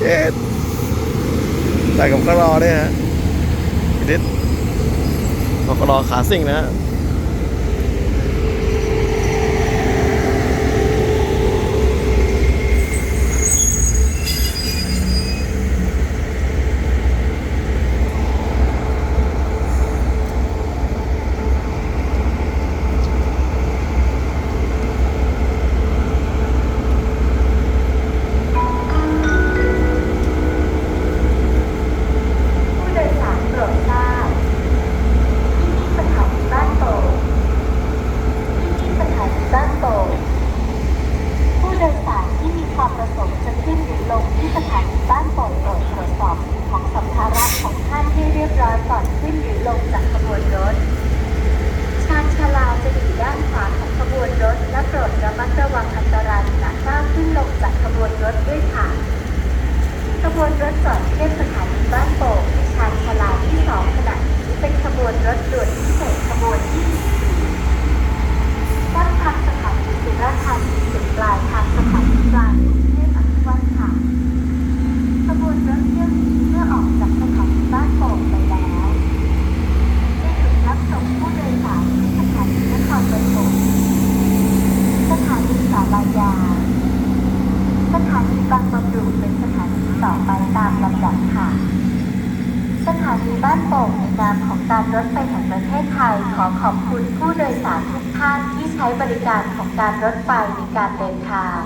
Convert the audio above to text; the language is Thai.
เย็ดใส่กับกระรอด้วยฮะดิษกับกระรอขาสิ่งนะฮะ ผู้โดยสารโปรดทราบที่นี่สถานีบ้านโป่งที่นี่สถานีบ้านโป่งผู้ โดยสารที่มีความประสงค์จะขึ้นหรือลงที่สถานีบ้านโป่งโปรดตรวจสอบของสัมภาระของท่านให้เรียบร้อยก่อนขึ้นหรือลงจากขบวนรถ ชานชาลาจะอยู่ด้านขวาของขบวนรถ และโปรดระมัดระวังอันตรายขณะก้าวขึ้นลงจากขบวนรถด้วยค่ะ ขบวนรถจอดเทียบสถานีบ้านโป่งในชานชาลาที่สองขณะนี้เป็นขบวนรถด่วนพิเศษขบวนที่14ต้นทางสถานีสุราษฎร์ธานีจุดปลายทางสถานีกลางกรุงเทพอภิวัตค่ะ ขบวนรถเที่ยวนี้เมื่อออกจากสถานีบ้านโป่งไปแล้วได้หยุดรับส่งผู้โดยสารที่สถานีนครปฐมสถานีสารยา สถานี บางบำรุงเป็นสถานีต่อไปตามลำดับค่ะ สถานีบ้านโป่งในนามของการรถไฟแห่งประเทศไทย ขอขอบคุณผู้โดยสารทุกท่านที่ใช้บริการของการรถไฟในการเดินทาง